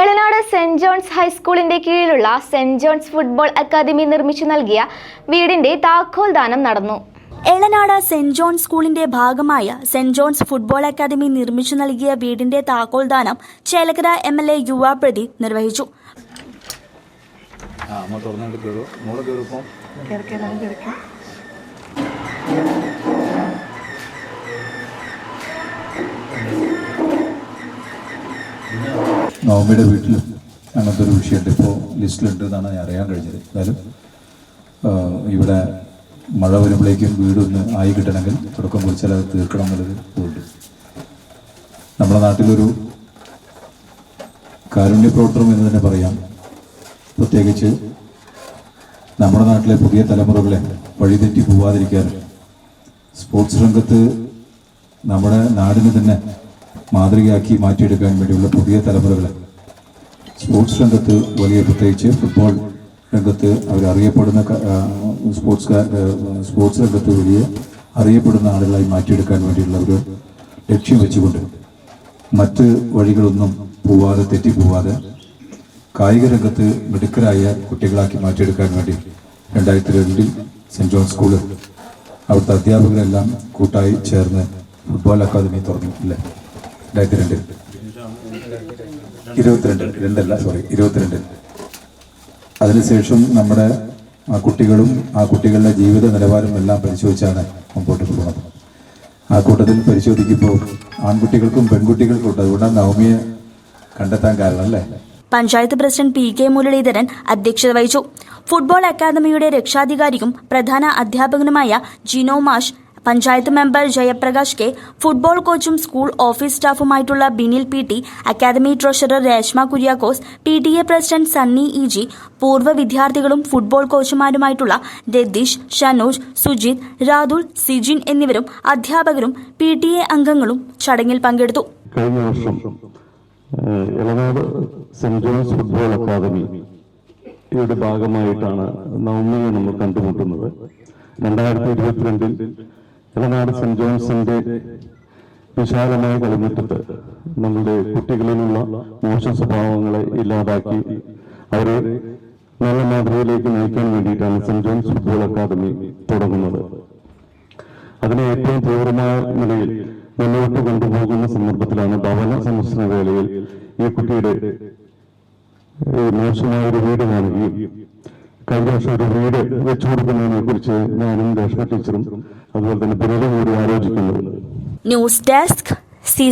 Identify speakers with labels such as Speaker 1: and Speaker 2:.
Speaker 1: Elanad saint John's ഹൈസ്കൂളിന്റെ കീഴിലുള്ള saint John's football academy നിർമ്മിച്ചു നൽകിയ വീടിന്റെ താക്കോൽ ദാനം നടന്നു.
Speaker 2: എളനാട് സെന്റ് ജോൺസ് സ്കൂളിന്റെ ഭാഗമായ സെന്റ് ജോൺസ് ഫുട്ബോൾ അക്കാദമി നിർമ്മിച്ചു നൽകിയ വീടിന്റെ താക്കോൽ ദാനം ചേലക്കര എം എൽ എ യുവ പ്രദീപ് നിർവഹിച്ചു.
Speaker 3: ആ നവമിയുടെ വീട്ടിൽ അങ്ങനത്തെ ഒരു വിഷയമുണ്ട്. ഇപ്പോൾ ലിസ്റ്റിലുണ്ട് എന്നാണ് ഞാൻ അറിയാൻ കഴിഞ്ഞത്. എന്തായാലും ഇവിടെ മഴ വരുമ്പോഴേക്കും വീടൊന്ന് ആയി കിട്ടണമെങ്കിൽ തുടക്കം കുറിച്ചാൽ അത് തീർക്കണം എന്നുള്ളത് ഉണ്ട് നമ്മുടെ നാട്ടിലൊരു കാരുണ്യ പ്രവർത്തനം എന്ന് തന്നെ പറയാം. പ്രത്യേകിച്ച് നമ്മുടെ നാട്ടിലെ പുതിയ തലമുറകളെ വഴിതെറ്റി പോവാതിരിക്കാൻ സ്പോർട്സ് രംഗത്ത് നമ്മുടെ നാടിന് തന്നെ മാതൃകയാക്കി മാറ്റിയെടുക്കാൻ വേണ്ടിയുള്ള പുതിയ തലമുറകൾ സ്പോർട്സ് രംഗത്ത് വലിയ പ്രത്യേകിച്ച് ഫുട്ബോൾ രംഗത്ത് അവരറിയപ്പെടുന്ന സ്പോർട്സ് സ്പോർട്സ് രംഗത്ത് വലിയ അറിയപ്പെടുന്ന ആളുകളായി മാറ്റിയെടുക്കാൻ വേണ്ടിയുള്ള ഒരു ലക്ഷ്യം വെച്ചുകൊണ്ട് മറ്റ് വഴികളൊന്നും പോവാതെ തെറ്റിപ്പോവാതെ കായിക രംഗത്ത് മിടുക്കരായ കുട്ടികളാക്കി മാറ്റിയെടുക്കാൻ വേണ്ടി രണ്ടായിരത്തി രണ്ടിൽ സെന്റ് ജോൺസ് സ്കൂളിൽ അവിടുത്തെ അധ്യാപകരെല്ലാം കൂട്ടായി ചേർന്ന് ഫുട്ബോൾ അക്കാദമി തുറന്നു അല്ലേ? രണ്ടായിരത്തി ഇരുപത്തിരണ്ട് രണ്ടല്ല സോറി ഇരുപത്തിരണ്ട്. അതിനുശേഷം നമ്മുടെ ആ കുട്ടികളും ആ കുട്ടികളുടെ ജീവിത നിലവാരം എല്ലാം പരിശോധിച്ചാണ് മുമ്പോട്ട് പോകുന്നത്. ആ കൂട്ടത്തിൽ പരിശോധിക്കുമ്പോൾ ആൺകുട്ടികൾക്കും പെൺകുട്ടികൾക്കും ഉണ്ട്. അതുകൊണ്ടാണ് നവമിയെ കണ്ടെത്താൻ കാരണം അല്ലേ?
Speaker 2: Panchayat president P K Muraleedharan അധ്യക്ഷത വഹിച്ചു. ഫുട്ബോൾ അക്കാദമിയുടെ രക്ഷാധികാരിക്കും പ്രധാന അധ്യാപകനുമായ ജിനോ മാഷ് panchayat member Jayaprakash K football കോച്ചും school office സ്റ്റാഫുമായിട്ടുള്ള Binil P T academy treasurer Reshma Kuriakose P T A president Sunny E G പൂർവ വിദ്യാർത്ഥികളും ഫുട്ബോൾ കോച്ചുമാരുമായിട്ടുള്ള രതീഷ് ഷനോജ് സുജിത് രാതുൽ സിജിൻ എന്നിവരും അധ്യാപകരും പി ടി എ അംഗങ്ങളും ചടങ്ങിൽ പങ്കെടുത്തു.
Speaker 4: കഴിഞ്ഞ വർഷം Elanad saint John's football academy യുടെ ഭാഗമായിട്ടാണ് നവമിയെ നമ്മൾ കണ്ടുമുട്ടുന്നത്. രണ്ടായിരത്തി ഇരുപത്തിരണ്ടിൽ ഇളനാട് സെന്റ് ജോൺസിന്റെ വിശാലമായ കളിമുറ്റത്ത് നമ്മുടെ കുട്ടികളിലുള്ള മോശം സ്വഭാവങ്ങളെ ഇല്ലാതാക്കി അവരെ നല്ല മാതൃകയിലേക്ക് നയിക്കാൻ വേണ്ടിയിട്ടാണ് സെന്റ് ജോൺസ് ഫുട്ബോൾ അക്കാദമി തുടങ്ങുന്നത്. അതിനെ ഏറ്റവും തീവ്രമായ നിലയിൽ മുന്നോട്ട് കൊണ്ടുപോകുന്ന സന്ദർഭത്തിലാണ് ഭവന സന്ദർശന വേളയിൽ ഈ കുട്ടിയുടെ മോശമായ ഒരു വീട് കാണുകയും കഴിഞ്ഞ ഒരു വീട് വെച്ചു കൊടുക്കുന്നതിനെ കുറിച്ച് ഞാനും രേഷ്മ ടീച്ചറും അതുപോലെ തന്നെ ബിനലും കൂടി ആലോചിക്കുന്നത്
Speaker 2: ന്യൂസ് ഡെസ്ക് സി